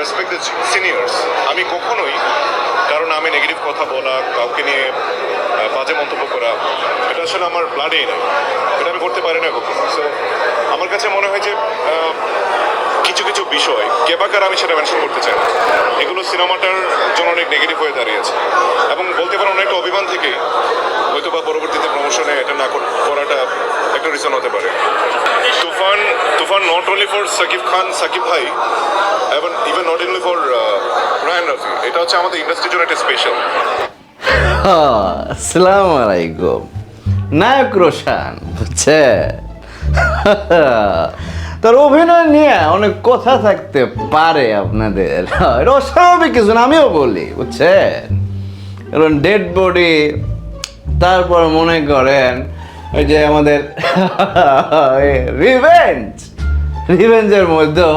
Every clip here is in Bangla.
রেসপেক্ট সিনিয়র্স আমি কখনোই, কারণ আমি নেগেটিভ কথা বলা, কাউকে নিয়ে বাজে মন্তব্য করা, এটা আসলে আমার ব্লাডেই নেই। এটা আমি করতে পারি না কখনো। সো আমার কাছে মনে হয় যে বিষয় কেবাকার আমি সেটা মেনশন করতে চাই এগুলো সিনেমাটার জন্য অনেক নেগেটিভ হয়ে দাঁড়িয়েছে। এবং বলতে পারেন অনেকটা অভিমান থেকেই হয়তো বা পরবর্তীতে প্রমোশনে এটা না করাটা একটা রিজন হতে পারে। Toofan Toofan not only for Shakib Khan, Shakib ভাই, এবং even not only for Raihan Rafi. এটা হচ্ছে আমাদের ইন্ডাস্ট্রির জন্য একটা স্পেশাল আসসালামু আলাইকুম। নায়ক রোশান বুঝছে তার অভিনয় নিয়ে অনেক কথা থাকতে পারে আপনাদের। অস্বাভাবিক কিছু না, আমিও বলি, বুঝছেন? কারণ ডেড বডি তারপর মনে করেন, ওই যে আমাদের রিভেঞ্জ রিভেঞ্জের মধ্যেও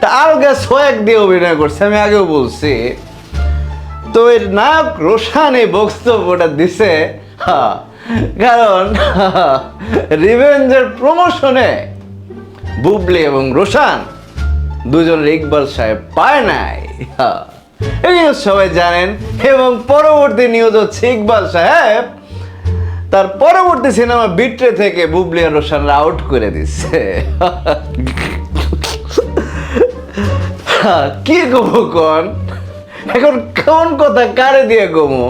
তা আলগা সোয়াক দিয়ে অভিনয় করছে, আমি আগেও বলছি। তো এর নায়ক রোশান এই বক্তব্যটা দিছে কারণ রিভেঞ্জের প্রমোশনে বুবলি এবং রোশান দুজন ইকবাল সাহেব পায় নাই। এই সবাই জানেন এবং পরবর্তী নিউজ হচ্ছে ইকবাল সাহেব। তার পরবর্তী সিনেমা বিট্রে থেকে বুবলি আর রোশানরা আউট করে দিচ্ছে। কি গমো কন? এখন কোন কথা কারে দিয়ে গমো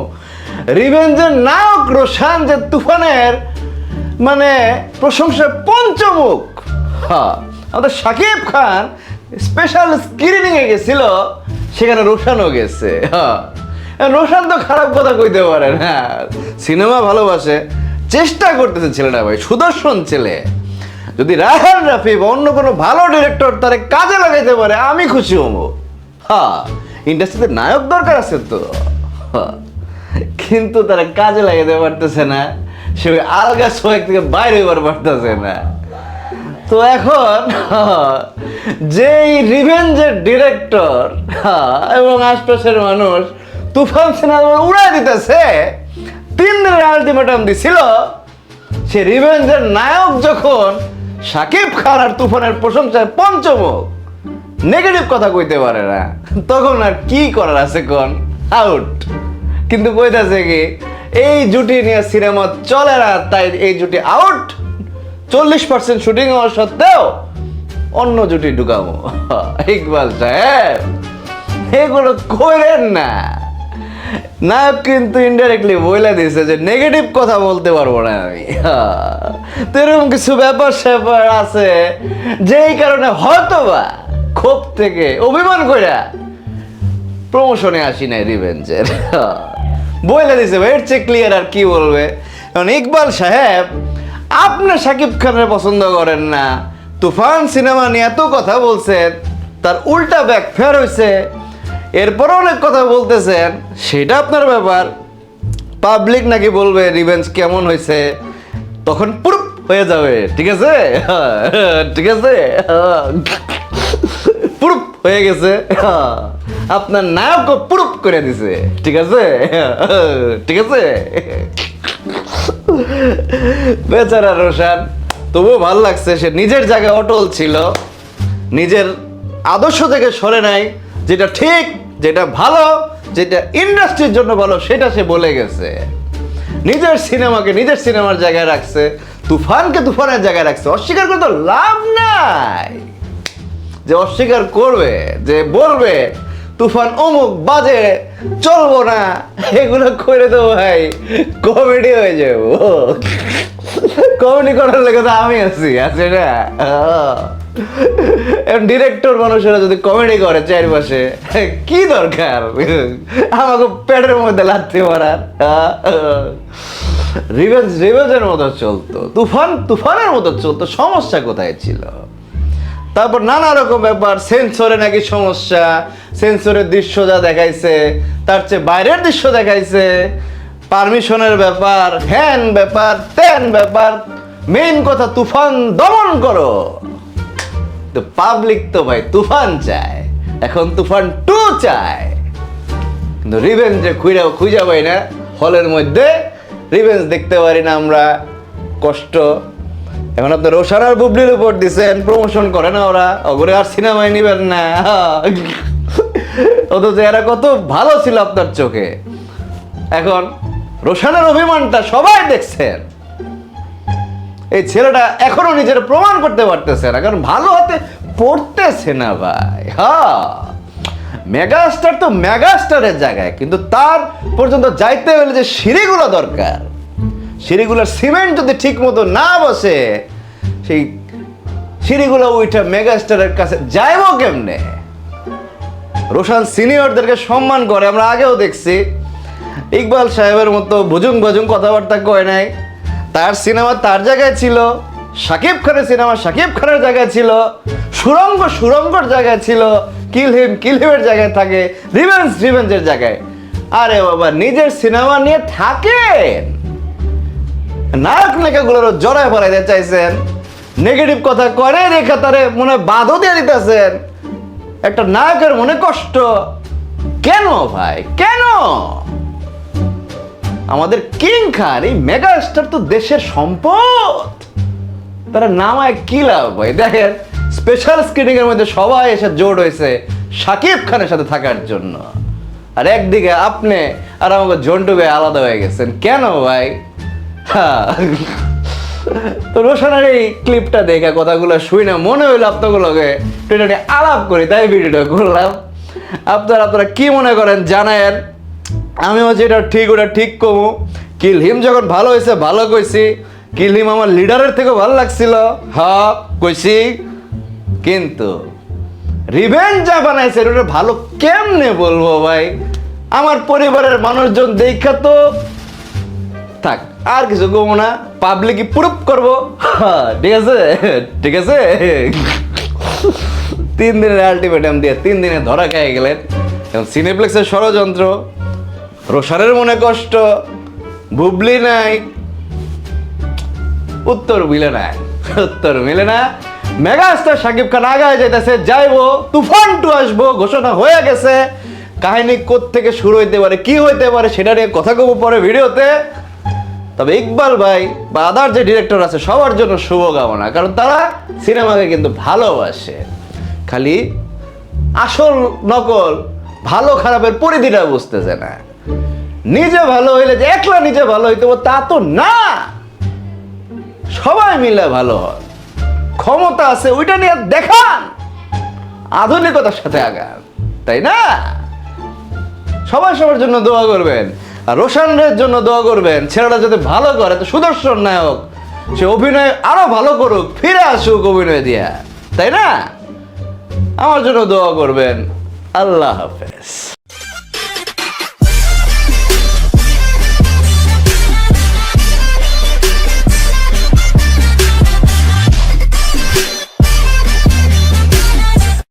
রিভেঞ্জের নায়ক রোশান যে তুফানের মানে প্রশংসা পঞ্চমুখ। হ্যাঁ। আমাদের শাকিব খান স্পেশাল স্ক্রিনিং এ গেছিল, সেখানে রোশানও গেছে হ্যাঁ। রোশান তো খারাপ কথা কইতে পারে না। সিনেমা ভালোবাসে, চেষ্টা করতেছে ছেলেটা ভাই, সুদর্শন ছেলে। যদি রায়হান রাফি বা অন্য কোনো ভালো ডিরেক্টর তারে কাজে লাগাইতে পারে, আমি খুশি হব। হ্যাঁ ইন্ডাস্ট্রিতে নায়ক দরকার আছে তো। হ্যাঁ। কিন্তু তারা কাজে লাগাইতে পারতেছে না, সে আলগা সোয়েক থেকে বাইরে হইবার পারতেছে না। তো এখন, যেই রিভেঞ্জের ডিরেক্টর এবং আশপাশের মানুষ তুফান সিনেমা উড়াই দিতেছে, তিন দিনের আলটিমেটাম দিছিল, সে রিভেঞ্জের নায়ক যখন সাকিব খান আর তুফানের প্রশংসায় পঞ্চমুখ নেগেটিভ কথা কইতে পারে না। তখন আর কি করার আছে কোন? আউট কিন্তু কইতাছে কি, এই জুটি নিয়ে সিনেমা চলে না, তাই এই জুটি আউট চল্লিশ পার্সেন্ট শুটিং হওয়া সত্ত্বেও অন্য জুটি ঢুকাবো। ইকবাল সাহেব, এগুলো করেন না। নায়ক কিন্তু ইনডাইরেক্টলি বলে দিছে যে নেগেটিভ কথা বলতে পারব না আমি। তো কিছু ব্যাপার স্যাপার আছে, যেই কারণে হয়তো বা ক্ষোভ থেকে অভিমান কইরা প্রমোশনে আসি নাই রিভেঞ্জের বলে দিছে ভাই এর চেয়ে ক্লিয়ার আর কি বলবে? কারণ ইকবাল সাহেব আপনি সাকিব খানের পছন্দ করেন না। তুফান সিনেমা নিয়ে এত কথা বলছেন, তার উল্টা ব্যাক ফের হয়েছে এরপর অনেক কথা বলতেছেন, সেটা আপনার ব্যাপার। পাবলিক নাকি বলবে, রিভেঞ্জ কেমন হয়েছে তখন পুরুপ হয়ে যাবে, ঠিক আছে? ঠিক আছে? পুরুপ হয়ে গেছে। আপনার নায়ক পুরুপ করে দিছে, ঠিক আছে? ঠিক আছে? বেচারা রোশান, তবুও ভালো লাগছে, সে নিজের জায়গায় অটল ছিল, নিজের আদর্শ থেকে সরে নাই, যেটা ঠিক, যেটা ভালো, যেটা ইন্ডাস্ট্রির জন্য ভালো, সেটা সে বলে গেছে। নিজের সিনেমাকে নিজের সিনেমার জায়গায় রাখছে, তুফানকে তুফানের জায়গায় রাখছে, অস্বীকার করে তো লাভ নাই। যে অস্বীকার করবে, যে বলবে তুফান অমুক বাজে, চলবো না। এগুলো করে তো ভাই। কমেডি হয়ে যাব। কমেডি করার লেগে তো আমি আছি, আছে না? ডিরেক্টর মানুষেরা যদি কমেডি করে চারপাশে, কি দরকার? আমাকে পেটের মধ্যে লাথি মারার। রিভেঞ্জ রিভেঞ্জের মতো চলতো। তুফান, তুফানের মতো চলতো। সমস্যা কোথায় ছিল? তারপর নানা রকম ব্যাপার সেন্সরে নাকি সমস্যা সেন্সরের দৃশ্য যা দেখাইছে, তার চেয়ে বাইরের দৃশ্য দেখাইছে, পারমিশনের ব্যাপার হ্যান ব্যাপার ত্যান ব্যাপার মেইন কথা তুফান দমন করো। তো পাবলিক তো ভাই তুফান চায়, এখন তুফান টু চায়। কিন্তু রিভেঞ্জে খুঁজা খুঁজা পাই না, হলের মধ্যে রিভেঞ্জ দেখতে পারি না আমরা, কষ্ট এখন আপনি রোশান আর বুবলির উপর দিছেন প্রমোশন করে না ওরা। ওগুলো আর সিনেমায় নিবেন না। অথচ এরা কত ভালো ছিল আপনার চোখে। এখন রোশানের অভিমানটা সবাই দেখছেন। এই ছেলেটা এখনও নিজের প্রমাণ করতে পারতেছে না, কারণ ভালো হতে পড়তেছে না ভাই। হ্যাঁ মেগাস্টার তো মেগাস্টারের জায়গায়, কিন্তু তার পর্যন্ত যাইতে হলে যে সিঁড়িগুলো দরকার। সিঁড়িগুলোর সিমেন্ট যদি ঠিক মতো না বসে, সেই সিঁড়িগুলো ওইটা মেগাস্টারের কাছে যাইব কেমনে? রোশান সিনিয়রদেরকে সম্মান করে, আমরা আগেও দেখছি। ইকবাল সাহেবের মতো ভুজুং ভুজুং কথাবার্তা কয় নাই। তার সিনেমা তার জায়গায় ছিল সাকিব খানের সিনেমা সাকিব খানের জায়গায় ছিল, সুরঙ্গ সুরঙ্গর জায়গায় ছিল কিলহিম কিলহিমের জায়গায় থাকে রিভেন্স রিভেন্সের জায়গায়। আরে বাবা, নিজের সিনেমা নিয়ে থাকেন? নায়ক নায়িকাগুলোরও জড়ায় পড়াইতে চাইছেন। নেগেটিভ কথা করে রেখা তারে মনে বাধও দিয়ে দিতেছেন। একটা নায়কের মনে কষ্ট। কেন ভাই? কেন? আমাদের কিং খান, এই মেগা স্টার তো দেশের সম্পদ। তারা নামায় কি লাভ ভাই? দেখেন স্পেশাল স্ক্রিনিং এর মধ্যে সবাই এসে জোর হয়েছে শাকিব খানের সাথে থাকার জন্য। আর একদিকে আপনি আর আমাকে জন্টু ভাই আলাদা হয়ে গেছেন। কেন ভাই? তো রোশনের এই ক্লিপটা দেখে কথাগুলো শুই না, মনে হইল আপনাগুলোকে নিয়ে আলাপ করি, তাই ভিডিওটা করলাম। আপনারা আপনারা কি মনে করেন জানায়েন আমিও যেটা ঠিক, ওটা ঠিক কমু। কিলহিম যখন ভালো হয়েছে, ভালো কইছি। কিলহিম আমার লিডারের থেকে ভালো লাগছিল। হ্যাঁ কইছি। কিন্তু রিভেঞ্জ যা বানাইছে ওটা ভালো কেমনে বলব ভাই? আমার পরিবারের মানুষজন দেখা তো থাক, আর কিছু কমো না। পাবলিক প্রুফ করব। ঠিক আছে? ঠিক আছে? তিন দিনের আলটিমেটাম দিয়ে তিন দিনে ধরা খেয়ে গেলেন। এখন সিনেপ্লেক্সের ষড়যন্ত্র রোশানের মনে কষ্ট, বুবলি নাই, উত্তর মিলে না উত্তর মিলে না। মেগাস্টার সাকিব খান আগায় যাইতেছে, যাইবো, তুফান টু আসব, ঘোষণা হয়ে গেছে। কাহিনী থেকে শুরু হইতে পারে, কি হইতে পারে, সেটা নিয়ে কথা কব পরে ভিডিওতে। তবে ইকবাল ভাই বা আদার যে ডিরেক্টর আছে, সবার জন্য শুভকামনা। কারণ তারা সিনেমাকে কিন্তু ভালোবাসে। খালি আসল নকল, ভালো খারাপের পরিধিটা বুঝতেছে না। নিজে ভালো হইলে যে একলা নিজে ভালো হইতে তা তো না! সবাই মিলে ভালো হয়। ক্ষমতা আছে, ওইটা নিয়ে দেখান! আধুনিকতার সাথে আগান, তাই না? সবাই সবার জন্য দোয়া করবেন। আর রোশানের জন্য দোয়া করবেন। ছেলেটা যদি ভালো করে, তো সুদর্শন নায়ক, সে অভিনয় আরও ভালো করুক, ফিরে আসুক অভিনয় দিয়া। তাই না? আমার জন্য দোয়া করবেন। আল্লাহ হাফেজ।